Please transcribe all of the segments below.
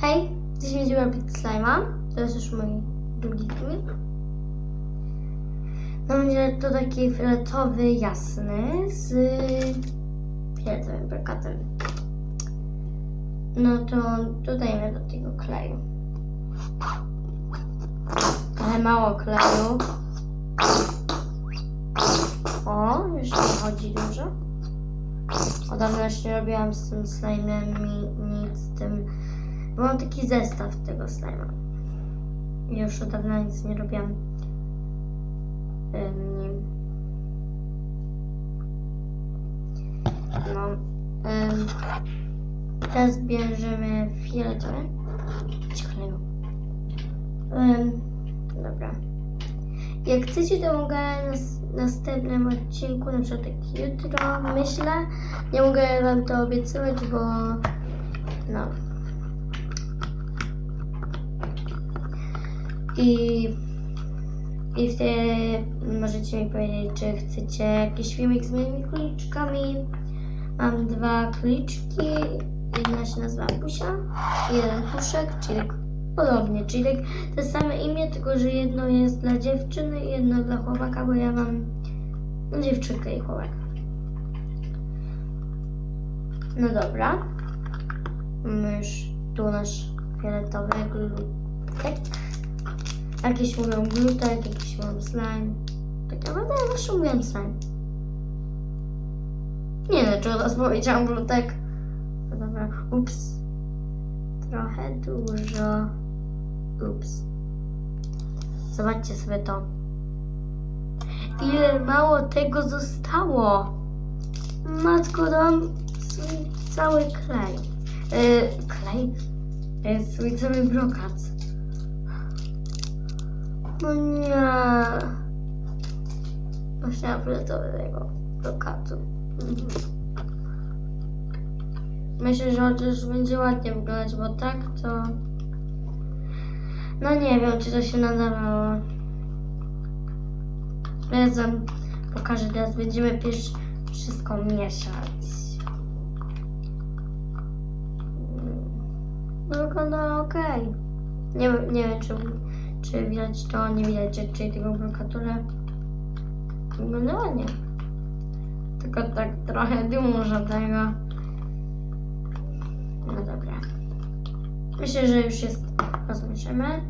Hej, dzisiaj będziemy robić slime'a. To jest już mój drugi filmik. No będzie to taki fioletowy, jasny z fioletowym brokatem. No to dodajemy do tego kleju. Ale mało kleju. O, już nie chodzi dużo. Od dawna już nie robiłam z tym slime'em ni- nic z tym. Mam taki zestaw tego slime'a. I już od dawna nic nie robiłam. No. em, teraz bierzemy fioletowy. Ciekawe. Um, dobra. Jak chcecie, to mogę s- następnym odcinku, na przykład tak jutro, myślę. Nie mogę wam to obiecywać, bo no. I, I wtedy możecie mi powiedzieć, czy chcecie jakiś filmik z moimi króliczkami. Mam dwa króliczki. Jedna się nazywa Pusia, jeden Puszek, czyli podobnie, czyli tak te same imię, tylko że jedno jest dla dziewczyny i jedno dla chłopaka, bo ja mam no, dziewczynkę i chłopaka. No dobra. Mamy już tu nasz fioletowy glutek. Jakieś mówią glutek, jakieś mówią slime. Tak naprawdę ja zawsze mówię slime. Nie wiem, czy raz powiedziałam glutek. No dobra, ups. Trochę dużo. Ups. Zobaczcie sobie to. Ile mało tego zostało. Matko, dałam swój cały klej. Yy, klej? Yy, swój cały brokat. No nie. Musiałam fioletowego brokatu. Mhm. Myślę, że chociaż będzie ładnie wyglądać, bo tak to... No nie wiem, czy to się nadawało. Teraz wam pokażę, teraz będziemy pierwszy wszystko mieszać. No wygląda ok. Nie, nie wiem, czy, czy widać to, nie widać, czy tego brokaturę. Wygląda ładnie. Tylko tak trochę dużo tego. No dobra. Myślę, że już jest rozmieszane.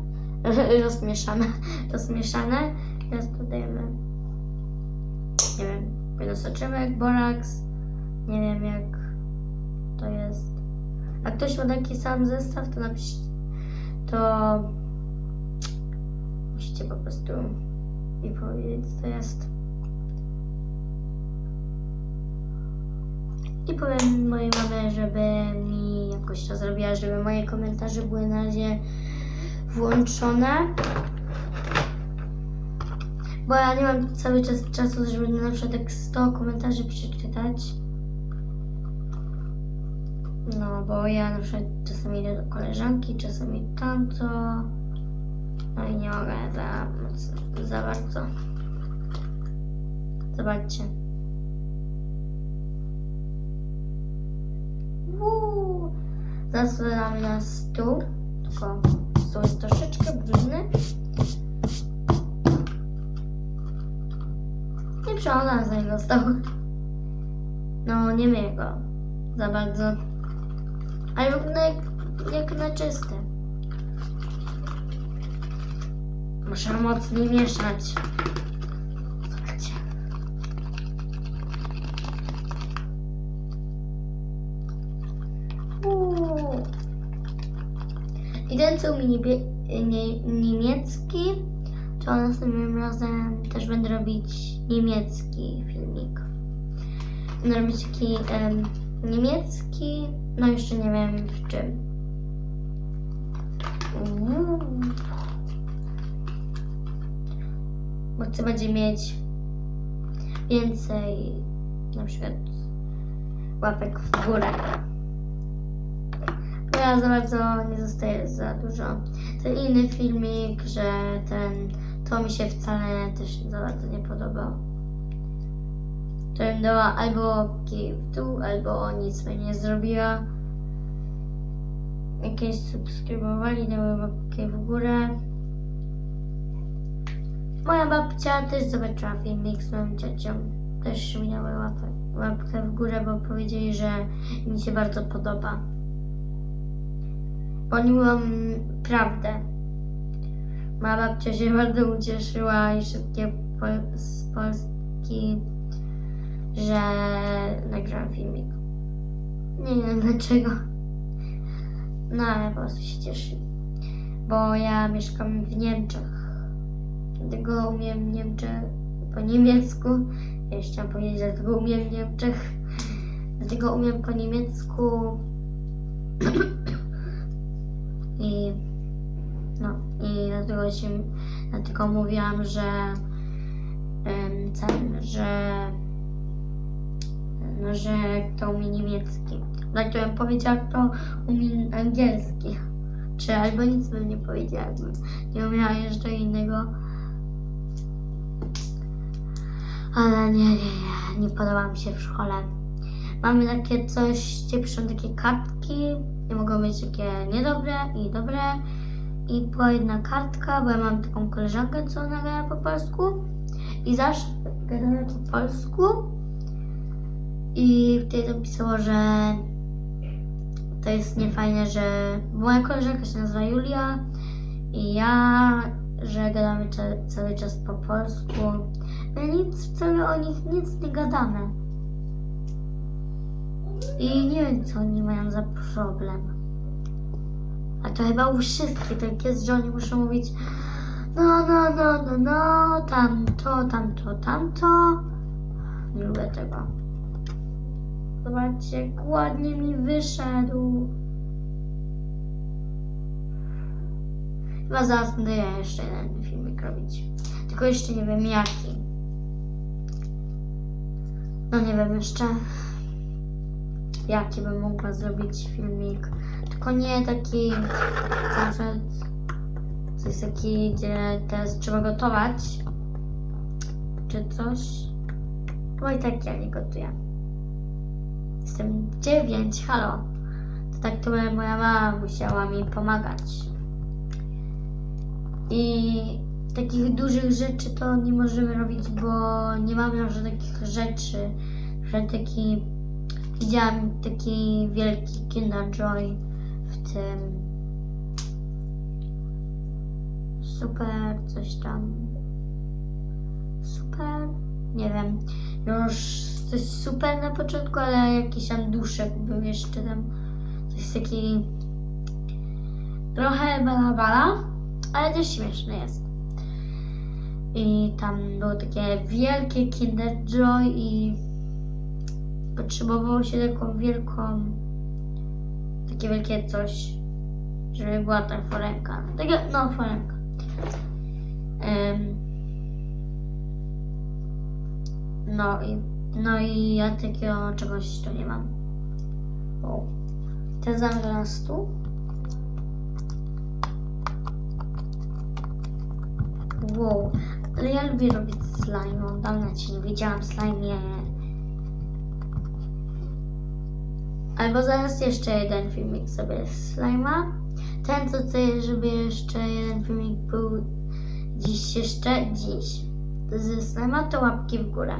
rozmieszane. Rozmieszane. Teraz dodajemy. Nie wiem. Piedosoczywek, boraks. Nie wiem jak to jest. Jak ktoś ma taki sam zestaw, to napiszcie. To musicie po prostu mi powiedzieć, co to jest. I powiem mojej mamie, żeby mi jakoś to zrobiła, żeby moje komentarze były na razie włączone. Bo ja nie mam cały czas czasu, żeby na przykład tak 100 komentarzy przeczytać. No, bo ja na przykład czasami idę do koleżanki, czasami tamto. No i nie mogę za za bardzo. Zobaczcie. Uuu. Na stół. Tylko stół jest troszeczkę brudny. Nie przełamam za niego stał. No, nie myję go za bardzo. Ale wygląda jak, jak na czyste. Muszę mocniej mieszać. Zobaczcie. Uuu. I ten mi niebie, nie, niemiecki, to następnym razem też będę robić niemiecki filmik. Będę robić taki em, niemiecki, no jeszcze nie wiem w czym. Uuu. Bo chcę będzie mieć więcej na przykład łapek w górę. Bo ja za bardzo nie zostaje za dużo. Ten inny filmik, że ten, to mi się wcale też za bardzo nie podobał. To bym dała albo kij w dół, albo nic by nie zrobiła. jakieś subskrybowali, dały łapkę w górę. Moja babcia też zobaczyła filmik z moją ciocią. Też mi dały łapę, łapkę w górę, bo powiedzieli, że mi się bardzo podoba. Bo mówią prawdę. Moja babcia się bardzo ucieszyła i wszystkie pol- z Polski, że nagrałam filmik. Nie wiem dlaczego. No ale po prostu się cieszy. Bo ja mieszkam w Niemczech. Dlatego umiem Niemczech po niemiecku. Ja chciałam powiedzieć, dlatego umiem Niemczech. Dlatego umiem po niemiecku. I no, i dlatego się, dlatego mówiłam, że em, ten, że no, że kto umie niemiecki. To bym powiedziała, kto umie angielski. Czy albo nic bym nie powiedziała, nie umiała jeszcze innego. Ale nie, nie, nie, nie podoba mi się w szkole. Mamy takie coś, gdzie piszą takie kartki i mogą być takie niedobre i dobre. I była jedna kartka, bo ja mam taką koleżankę, co ona po polsku. I zawsze gadała po polsku. I wtedy to pisało, że to jest niefajne, że moja koleżanka się nazywa Julia i ja, że gadamy ca- cały czas po polsku. Nic wcale o nich nic nie gadamy. I nie wiem, co oni mają za problem. A to chyba u wszystkich tak jest, że oni muszą mówić no, no, no, no, no, tamto, tamto, tamto. Nie lubię tego. Zobaczcie, jak ładnie mi wyszedł. Chyba zaraz będę ja jeszcze jeden filmik robić. Tylko jeszcze nie wiem jaki. No nie wiem jeszcze jaki bym mogła zrobić filmik. Tylko nie taki przykład coś taki, gdzie teraz trzeba gotować. Czy coś. Bo i tak ja nie gotuję. Jestem dziewięć, halo. To tak to moja mama musiała mi pomagać. I takich dużych rzeczy to nie możemy robić, bo nie mamy może takich rzeczy. Że taki widziałam taki wielki Kinder Joy w tym super coś tam super nie wiem już coś super na początku, ale jakiś tam duszek był jeszcze tam coś taki trochę balabala, ale też śmieszny jest. I tam było takie wielkie Kinder Joy i potrzebowało się taką wielką, takie wielkie coś, żeby była ta foremka. Takie, no foremka. Em, no i, no i ja takiego czegoś tu nie mam. O. Te zamknę na stół. Wow, ale ja lubię robić slime. Dawno cię nie widziałam slime. Albo zaraz jeszcze jeden filmik sobie z slime'a. Ten, co chcę, żeby jeszcze jeden filmik był dziś jeszcze, dziś. Ze slime'a to łapki w górę.